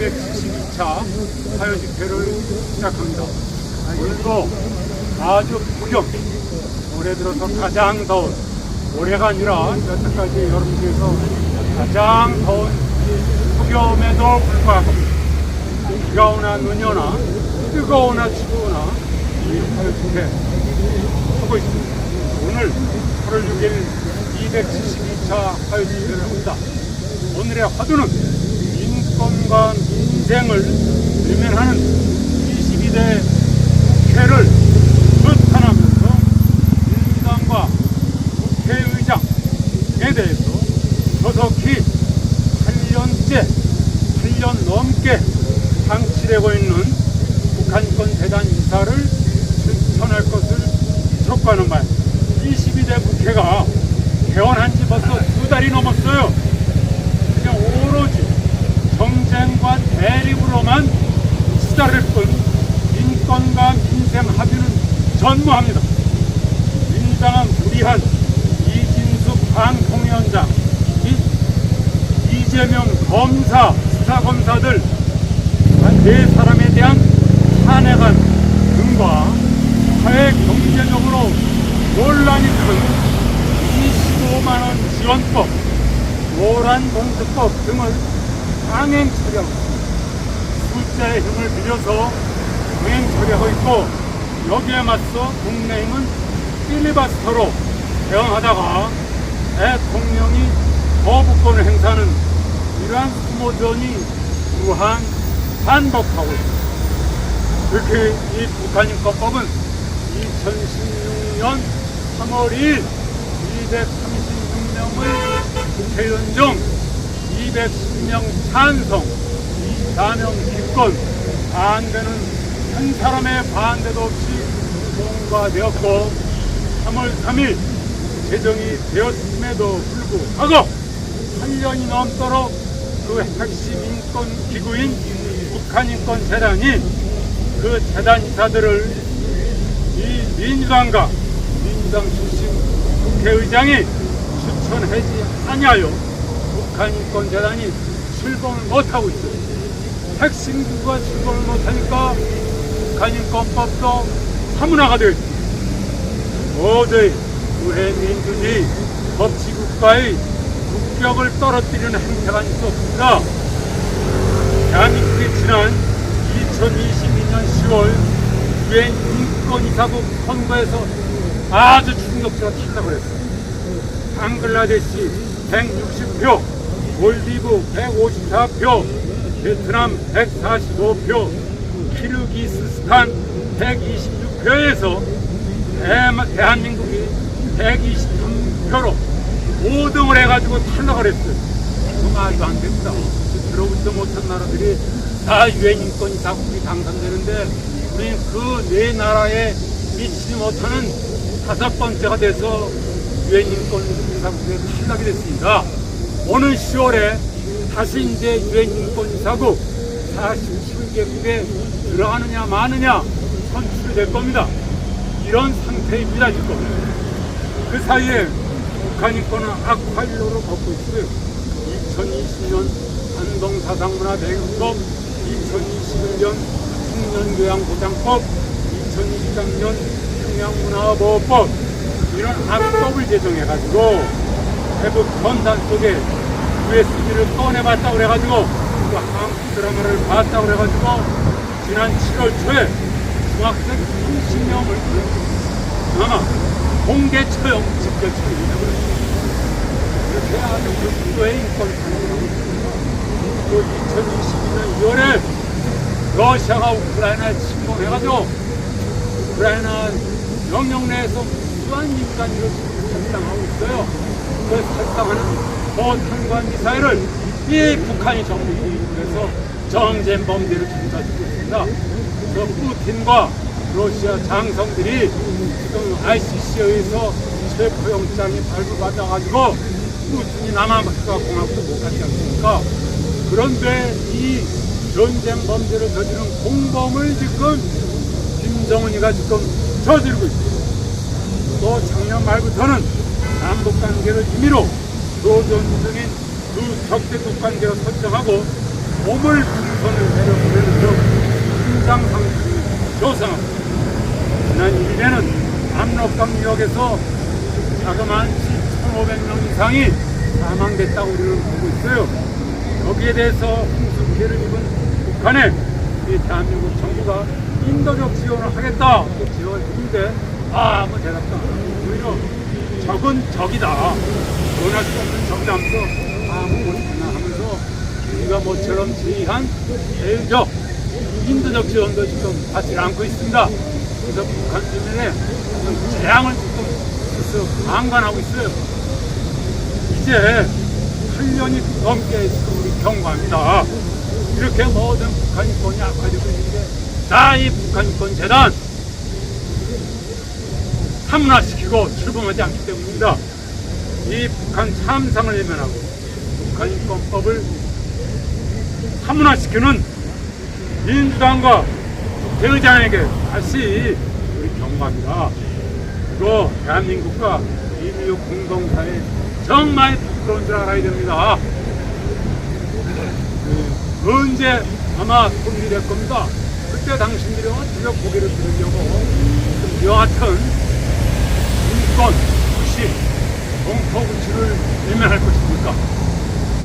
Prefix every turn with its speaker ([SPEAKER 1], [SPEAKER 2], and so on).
[SPEAKER 1] 272차 사회집회를 시작합니다. 오늘도 아주 폭염, 올해 들어서 가장 더운, 올해가 아니라 여태까지 중에서 가장 더운 폭염에도 불구하고 비가 오나 눈이 오나 뜨거우나 추우나 이 사회집회 하고 있습니다. 오늘 8월 6일 272차 사회집회를 합니다. 오늘의 화두는 인권과 민생을 외면하는 22대 국회를 규탄하면서 민주당과 국회의장에 대해서 조속히 8년째, 8년 넘게 방치되고 있는 북한권 대단 이사를 실천할 것을 촉구하는 말. 22대 국회가 개원한 지 벌써 두 달이 넘었어요. 그냥 오로지 정쟁과 대립으로만 시달을 뿐 인권과 민생 합의는 전무합니다. 민주당은 무리한 이진숙 방통위원장, 이- 이재명 검사, 수사검사들 한네 사람에 대한 탄핵안 등과 사회 경제적으로 논란이 큰 25만원 지원법, 노란 봉투법 등을 강행 있습니다. 숫자의 힘을 빌려서 강행 처리하고 있고 여기에 맞서 국민의힘은 필리버스터로 대응하다가 대통령이 거부권을 행사하는 이러한 수모전이 무한 반복하고 있습니다. 특히 이 북한인권법은 2016년 3월 2일 236명의 국회의원 중 210명 찬성, 4명 기권, 반대는 한 사람의 반대도 없이 통과되었고 3월 3일 제정이 되었음에도 불구하고 8년이 넘도록 그 핵심 인권 기구인 북한인권재단이 그 재단 이사들을 이 민주당과 민주당 출신 국회의장이 추천하지 아니하여 북한 인권재단이 출범을 못하고 있어요. 핵심 기구가 출범을 못하니까 북한 인권법도 사문화가 되어 있습니다. 도저히 우회 민주주의 법치국가의 국격을 떨어뜨리는 행태가 없습니다. 대한민국이 지난 2022년 10월 유엔 인권이사국 선거에서 아주 충격적으로 탈락을 했어요. 방글라데시 160표, 몰디브 154표, 베트남 145표, 키르기스스탄 126표에서 대한민국이 123표로 5등을 해가지고 탈락을 했어요. 이거 말도 안 됩니다. 들어보지도 못한 나라들이 다 유엔 인권 이사국이 당선되는데 우리는 그 네 나라에 미치지 못하는 다섯 번째가 돼서 유엔 인권 이사국에 탈락이 됐습니다. 오는 10월에 다시 이제 유엔 인권 이사국 47개국에 들어가느냐 마느냐 선출이 될 겁니다. 이런 상태입니다 지금. 그 사이에 북한 인권은 악화일로로 걷고 있고요. 2020년 안동사상문화 대응법, 2021년 청년교양보장법, 2023년 평양문화보호법 이런 악법을 제정해가지고 대북 전단 속에 USB를 꺼내봤다고 그래가지고 그 한국 드라마를 봤다고 그래가지고 지난 7월 초에 중학생 30명을 아마 공개 처형 집결 처리라고 이렇게 아주 극도의 인권 탄압을. 또 2022년 2월에 러시아가 우크라이나에 침공해가지고 우크라이나 영역 내에서 무 수한 민간인을 살상하고 있어요. 그 살상하는 포탄과 미사일을 이 북한이 전부 그래서 정전 범죄를 전사주고 있습니다. 그 푸틴과 러시아 장성들이 지금 ICC에 의해서 체포영장이 발부받아가지고 푸틴이 남아프리카 공화국도 못 갔지 않습니까? 그런데 이 전쟁 범죄를 저지른 공범을 지금 김정은이가 지금 저지르고 있습니다. 또 작년 말부터는 남북 관계를 임의로 교전 중인 두 적대국 관계로 설정하고 몸을 노선을 내려보내는 등 현장 상황을 조성합니다. 지난 1일에는 압록강역에서 자그마한 1,500명 이상이 사망됐다고 우리는 보고 있어요. 여기에 대해서 홍수 피해를 입은 북한에 이 대한민국 정부가 인도적 지원을 하겠다 또 지원을 했는데 아무 대답도 안 하고 오히려 적은 적이다 원할 수 없는 적이라면서 아무 못하나 하면서 우리가 모처럼 제의한 제일적 인도적 지원도 지금 받지 않고 있습니다. 그래서 북한 주민의 재앙을 지금 방관하고 있어요. 이제 8년이 넘게 지금 우리 경과합니다. 이렇게 모든 북한 인권이 악화되고 있는 게다이 북한 인권 재단 사문화시키고 출범하지 않기 때문입니다. 이 북한 참상을 외면하고 북한 인권법을 사문화시키는 민주당과 대의장에게 다시 우리 경고합니다. 그리고 대한민국과 인류 공동사회 정말 부끄러운 줄 알아야 됩니다. 그 언제 아마 통일이 될 겁니다. 그때 당신들이 어떻게 고개를 들으려고 여하튼 인권, 부시, 공포 구치를 외면할 것입니까?